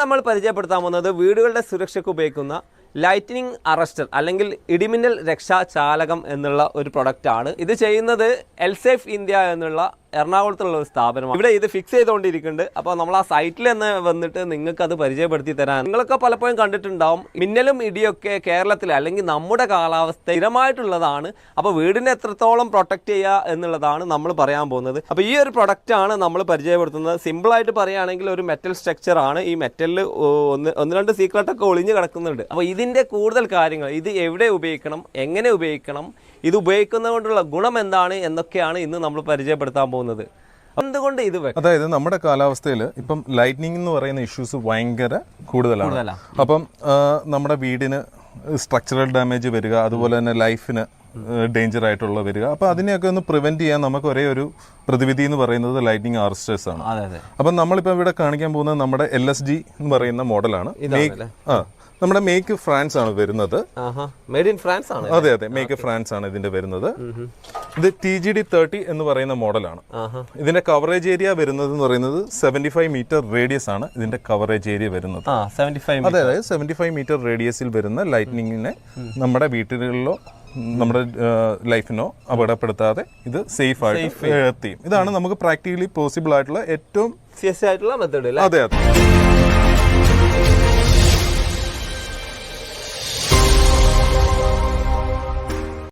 നമ്മൾ പരിചയപ്പെടുത്താൻ പോകുന്നത് വീടുകളുടെ സുരക്ഷയ്ക്ക് ഉപയോഗിക്കുന്ന ലൈറ്റനിങ് അറസ്റ്റർ അല്ലെങ്കിൽ ഇടിമിന്നൽ രക്ഷാ ചാലകം എന്നുള്ള ഒരു പ്രൊഡക്റ്റാണ് ഇത് ചെയ്യുന്നത് എൽസേഫ് ഇന്ത്യ എന്നുള്ള എറണാകുളത്തുള്ള ഒരു സ്ഥാപനമാണ്. ഇവിടെ ഇത് ഫിക്സ് ചെയ്തുകൊണ്ടിരിക്കുന്നുണ്ട്. അപ്പോൾ നമ്മൾ ആ സൈറ്റിൽ തന്നെ വന്നിട്ട് നിങ്ങൾക്ക് അത് പരിചയപ്പെടുത്തി തരാൻ. നിങ്ങളൊക്കെ പലപ്പോഴും കണ്ടിട്ടുണ്ടാവും മിന്നലും ഇടിയൊക്കെ കേരളത്തിൽ അല്ലെങ്കിൽ നമ്മുടെ കാലാവസ്ഥ സ്ഥിരമായിട്ടുള്ളതാണ്. അപ്പോൾ വീടിനെ എത്രത്തോളം പ്രൊട്ടക്റ്റ് ചെയ്യുക എന്നുള്ളതാണ് നമ്മൾ പറയാൻ പോകുന്നത്. അപ്പോൾ ഈ ഒരു പ്രൊഡക്റ്റാണ് നമ്മൾ പരിചയപ്പെടുത്തുന്നത്. സിമ്പിളായിട്ട് പറയുകയാണെങ്കിൽ ഒരു മെറ്റൽ സ്ട്രക്ചറാണ് ഈ മെറ്റലിൽ ഒന്ന് ഒന്ന് രണ്ട് സീക്രട്ടൊക്കെ ഒളിഞ്ഞ് കിടക്കുന്നുണ്ട്. അപ്പോൾ ഇതിന്റെ കൂടുതൽ കാര്യങ്ങൾ ഇത് എവിടെ ഉപയോഗിക്കണം എങ്ങനെ ഉപയോഗിക്കണം ഇത് ഉപയോഗിക്കുന്നതുകൊണ്ടുള്ള ഗുണം എന്താണ് എന്നൊക്കെയാണ് ഇന്ന് നമ്മൾ പരിചയപ്പെടുത്താൻ പോകുന്നത്. എന്തുകൊണ്ട് ഇത് അതായത് നമ്മുടെ കാലാവസ്ഥയിൽ ഇപ്പം ലൈറ്റ്നിങ് എന്ന് പറയുന്ന ഇഷ്യൂസ് ഭയങ്കര കൂടുതലാണ്. അപ്പം നമ്മുടെ വീടിന് സ്ട്രക്ചറൽ ഡാമേജ് വരിക അതുപോലെ തന്നെ ലൈഫിന് ഡേഞ്ചർ ആയിട്ടുള്ള വരിക. അപ്പൊ അതിനെയൊക്കെ ഒന്ന് പ്രിവെന്റ് ചെയ്യാൻ നമുക്ക് ഒരേ ഒരു പ്രതിവിധി എന്ന് പറയുന്നത് ലൈറ്റിംഗ് ആർസ്റ്റേഴ്സ് ആണ്. അതെ നമ്മളിപ്പോ അപ്പം നമ്മളിപ്പോൾ ഇവിടെ കാണിക്കാൻ പോകുന്നത് നമ്മുടെ എൽ എസ് ഡി എന്ന് പറയുന്ന മോഡലാണ് ആ നമ്മുടെ മേക്ക് ഫ്രാൻസ് ആണ് വരുന്നത്. മെയ്ഡ് ഇൻ ഫ്രാൻസ് ആണ് അതെ അതെ. മേക്ക് ഫ്രാൻസ് ആണ് ഇതിന്റെ വരുന്നത്. ഇത് ടി ജി ഡി തേർട്ടി എന്ന് പറയുന്ന മോഡലാണ്. ഇതിന്റെ കവറേജ് ഏരിയ വരുന്നത് എന്ന് പറയുന്നത് സെവന്റി ഫൈവ് മീറ്റർ റേഡിയസ് ആണ് ഇതിന്റെ കവറേജ് ഏരിയ വരുന്നത്. അതെ അതായത് സെവന്റി ഫൈവ് മീറ്റർ റേഡിയസിൽ വരുന്ന ലൈറ്റ്നിങ്ങിനെ നമ്മുടെ വീട്ടുകളിലോ നമ്മുടെ ലൈഫിനോ അപകടപ്പെടുത്താതെ ഇത് സേഫ് ആയിട്ട് എത്തിയും ഇതാണ് നമുക്ക് പ്രാക്ടിക്കലി പോസിബിൾ ആയിട്ടുള്ള ഏറ്റവും ആയിട്ടുള്ള മെത്തേഡ് അതെ അതെ.